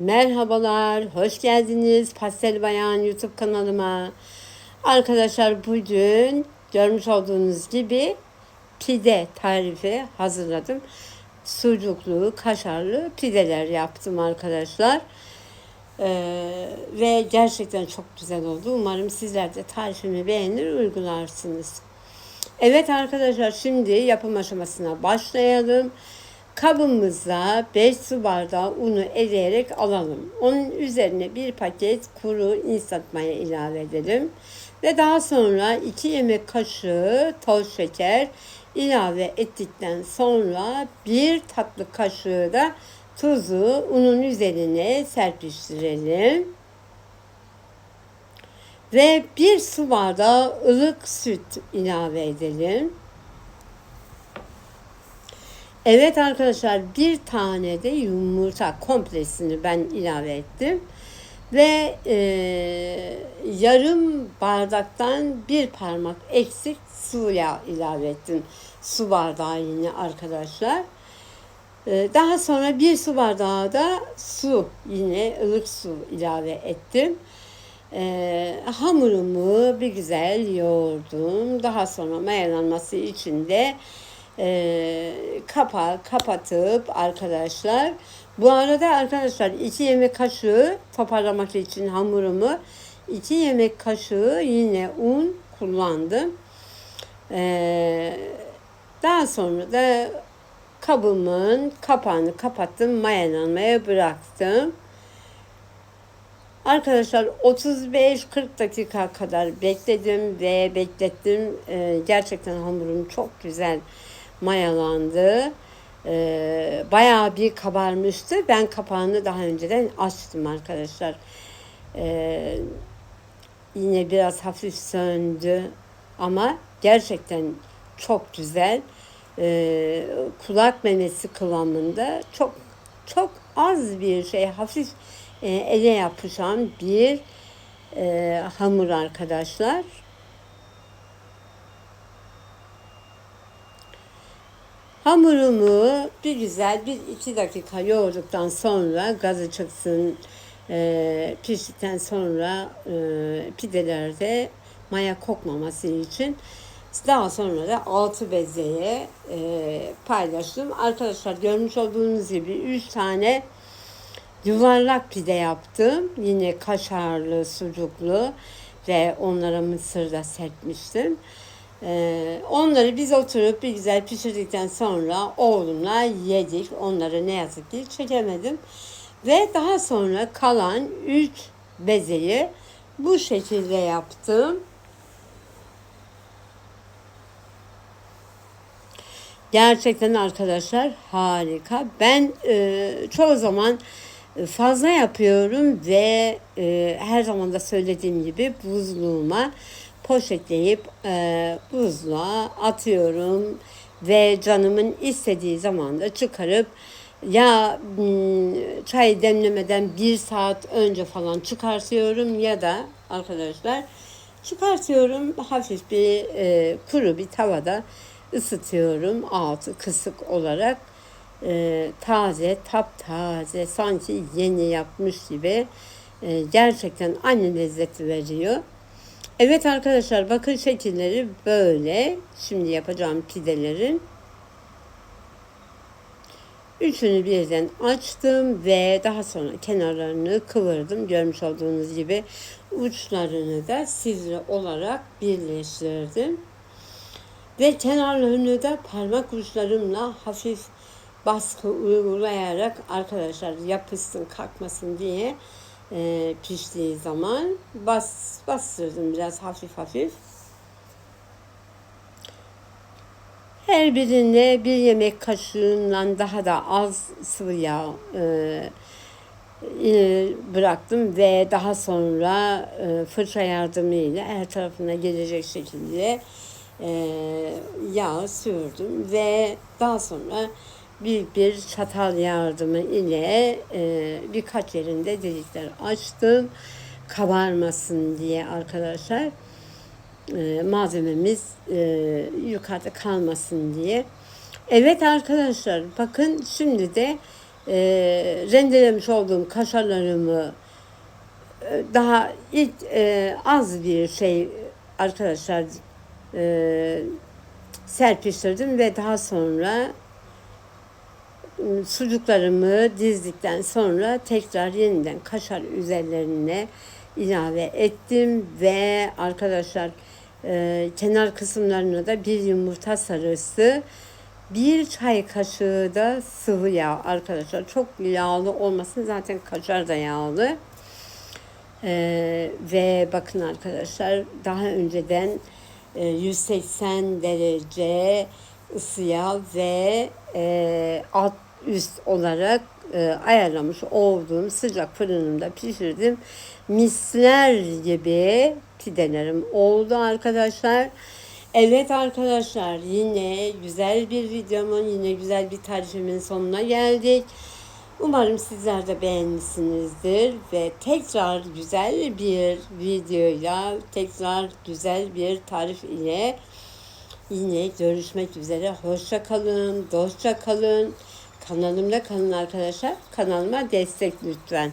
Merhabalar, hoş geldiniz Pastel Bayan YouTube kanalıma. Arkadaşlar bugün görmüş olduğunuz gibi pide tarifi hazırladım. Sucuklu, kaşarlı pideler yaptım arkadaşlar. Ee, ve gerçekten çok güzel oldu. Umarım sizler de tarifimi beğenir, uygularsınız. Evet arkadaşlar şimdi yapım aşamasına başlayalım. Kabımıza 5 su bardağı unu eleyerek alalım. Onun üzerine bir paket kuru instant maya ilave edelim. Ve daha sonra 2 yemek kaşığı toz şeker ilave ettikten sonra bir tatlı kaşığı da tuzu unun üzerine serpiştirelim. Ve bir su bardağı ılık süt ilave edelim. Evet arkadaşlar bir tane de yumurta komplesini ben ilave ettim. Ve e, yarım bardaktan bir parmak eksik suya ilave ettim. Su bardağı yine arkadaşlar. E, daha sonra bir su bardağı da su yine ılık su ilave ettim. E, hamurumu bir güzel yoğurdum. Daha sonra mayalanması için de e, kapağı kapatıp arkadaşlar bu arada arkadaşlar 2 yemek kaşığı toparlamak için hamurumu 2 yemek kaşığı yine un kullandım. Ee, daha sonra da kabımın kapağını kapattım mayalanmaya bıraktım. Arkadaşlar 35-40 dakika kadar bekledim ve beklettim. Ee, gerçekten hamurum çok güzel mayalandı. Ee, bayağı bir kabarmıştı. Ben kapağını daha önceden açtım arkadaşlar. Ee, yine biraz hafif söndü ama gerçekten çok güzel. Ee, kulak memesi kıvamında çok çok az bir şey hafif e, ele yapışan bir e, hamur arkadaşlar. Hamurumu bir güzel bir iki dakika yoğurduktan sonra gazı çıksın e, piştikten sonra e, pidelerde maya kokmaması için daha sonra da altı bezeye e, paylaştım. Arkadaşlar görmüş olduğunuz gibi 3 tane yuvarlak pide yaptım. Yine kaşarlı, sucuklu ve onlara mısır da serpmiştim. Ee, onları biz oturup bir güzel pişirdikten sonra oğlumla yedik. Onları ne yazık ki çekemedim. Ve daha sonra kalan 3 bezeyi bu şekilde yaptım. Gerçekten arkadaşlar harika. Ben e, çoğu zaman fazla yapıyorum ve e, her zaman da söylediğim gibi buzluğuma poşetleyip e, buzluğa atıyorum ve canımın istediği zaman da çıkarıp ya hmm, çay demlemeden bir saat önce falan çıkartıyorum ya da arkadaşlar çıkartıyorum hafif bir e, kuru bir tavada ısıtıyorum altı kısık olarak e, taze taptaze sanki yeni yapmış gibi e, gerçekten aynı lezzeti veriyor. Evet arkadaşlar bakın şekilleri böyle. Şimdi yapacağım pidelerin. Üçünü birden açtım ve daha sonra kenarlarını kıvırdım. Görmüş olduğunuz gibi uçlarını da sivri olarak birleştirdim. Ve kenarlarını da parmak uçlarımla hafif baskı uygulayarak arkadaşlar yapışsın kalkmasın diye e, piştiği zaman bas bastırdım biraz hafif hafif. Her birine bir yemek kaşığından daha da az sıvı yağ e, e, bıraktım ve daha sonra e, fırça yardımıyla her tarafına gelecek şekilde e, yağ sürdüm ve daha sonra büyük bir çatal yardımı ile e, birkaç yerinde delikler açtım. Kabarmasın diye arkadaşlar. E, malzememiz e, yukarıda kalmasın diye. Evet arkadaşlar bakın şimdi de e, rendelemiş olduğum kaşarlarımı e, daha ilk e, az bir şey arkadaşlar e, serpiştirdim ve daha sonra sucuklarımı dizdikten sonra tekrar yeniden kaşar üzerlerine ilave ettim ve arkadaşlar e, kenar kısımlarına da bir yumurta sarısı bir çay kaşığı da sıvı yağ. Arkadaşlar çok yağlı olmasın zaten kaşar da yağlı. Ee, ve bakın arkadaşlar daha önceden e, 180 derece ısıya ve e, alt üst olarak e, ayarlamış olduğum sıcak fırınımda pişirdim. Misler gibi pidelerim oldu arkadaşlar. Evet arkadaşlar yine güzel bir videomun yine güzel bir tarifimin sonuna geldik. Umarım sizler de beğenmişsinizdir ve tekrar güzel bir videoyla, tekrar güzel bir tarif ile yine görüşmek üzere. Hoşça kalın, dostça kalın. Kanalımda kalın arkadaşlar. Kanalıma destek lütfen.